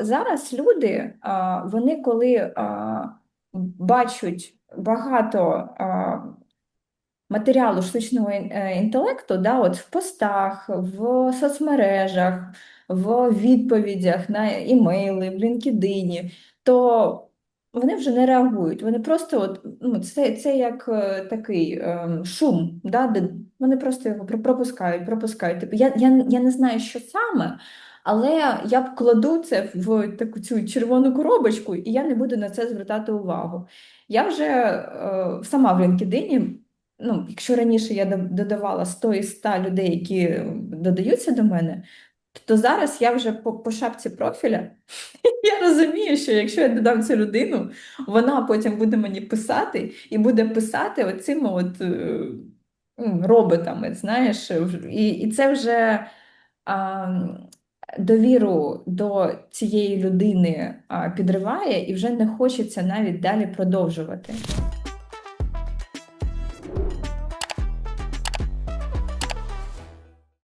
Зараз люди, вони коли бачать багато матеріалу штучного е, інтелекту, да, от в постах, в соцмережах, в відповідях на імейли, в LinkedIn, то вони вже не реагують. Вони просто от, ну, це, це як е, такий е, шум, да, де вони просто його пропускають, пропускають. Типу, я, я, я не знаю, що саме. Але я вкладу це в таку цю червону коробочку, і я не буду на це звертати увагу. Я вже е, сама в LinkedIn, ну, якщо раніше я додавала 100 із 100 людей, які додаються до мене, то зараз я вже по, по шапці профіля я розумію, що якщо я додам цю людину, вона потім буде мені писати і буде писати оцими от, е, роботами, знаєш, і, і це вже а, довіру до цієї людини підриває, і вже не хочеться навіть далі продовжувати.